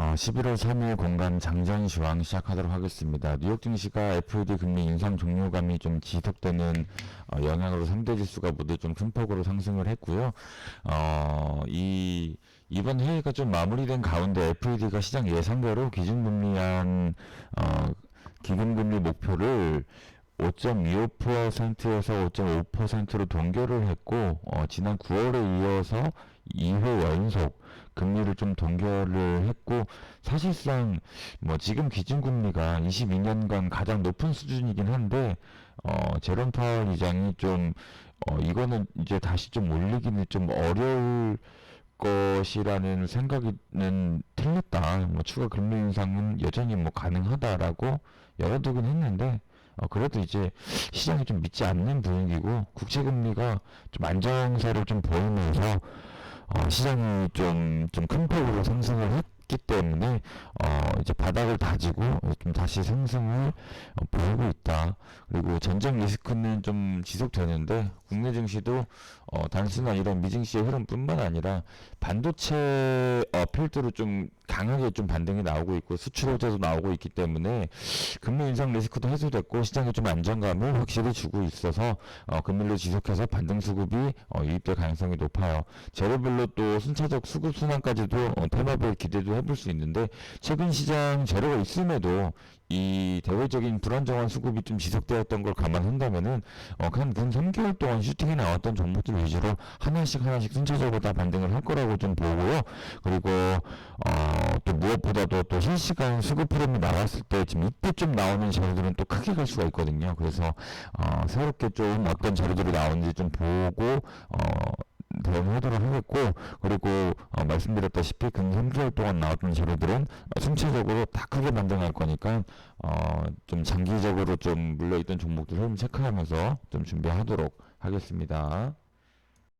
어, 11월 3일 공간 장전 시황 시작하도록 하겠습니다. 뉴욕 증시가 FED 금리 인상 종료감이 좀 지속되는 어, 영향으로 3대 지수가 모두 좀 큰 폭으로 상승을 했고요. 어, 이 이번 회의가 좀 마무리된 가운데 FED가 시장 예상대로 기준금리한 어, 기준금리 목표를 5.25%에서 5.5%로 동결을 했고 어, 지난 9월에 이어서 2회 연속 금리를 좀 동결을 했고 사실상 뭐 지금 기준금리가 22년간 가장 높은 수준이긴 한데 어 제롬 파월 의장이 좀 어 이거는 이제 다시 좀 올리기는 좀 어려울 것이라는 생각은 틀렸다. 뭐 추가 금리 인상은 여전히 뭐 가능하다라고 열어두긴 했는데 어, 그래도 이제 시장이 좀 믿지 않는 분위기고 국채 금리가 좀 안정세를 좀 보이면서 어, 시장이 좀 좀 큰 폭으로 상승을 했 기 때문에 어, 이제 바닥을 다지고 좀 다시 상승을 어, 보이고 있다. 그리고 전쟁 리스크는 좀 지속되는데 국내 증시도 어, 단순한 이런 미증시의 흐름뿐만 아니라 반도체 어, 필두로 좀 강하게 좀 반등이 나오고 있고 수출 호재도 나오고 있기 때문에 금리 인상 리스크도 해소됐고 시장에 좀 안정감을 확실히 주고 있어서 어, 금리를 지속해서 반등 수급이 어, 유입될 가능성이 높아요. 재료별로 또 순차적 수급 순환까지도 어, 테마별 기대도 해볼 수 있는데 최근 시장 재료가 있음에도 이 대외적인 불안정한 수급이 좀 지속되었던 걸 감안한다면은 어, 그냥 근 3개월 동안 슈팅이 나왔던 종목들 위주로 하나씩 하나씩 순차적으로 다 반등을 할 거라고 좀 보고요. 그리고 어, 또 무엇보다도 또 실시간 수급 흐름이 나왔을 때 지금 이때 좀 나오는 재료들은 또 크게 갈 수가 있거든요. 그래서 어, 새롭게 좀 어떤 재료들이 나오는지 좀 보고 어, 대응하도록 하겠고 그리고 어, 말씀드렸다시피 근 3개월 동안 나왔던 재료들은 어, 순차적으로 다 크게 반등할 거니까 어, 좀 장기적으로 좀 물려있던 종목들 흐름 체크하면서 좀 준비하도록 하겠습니다.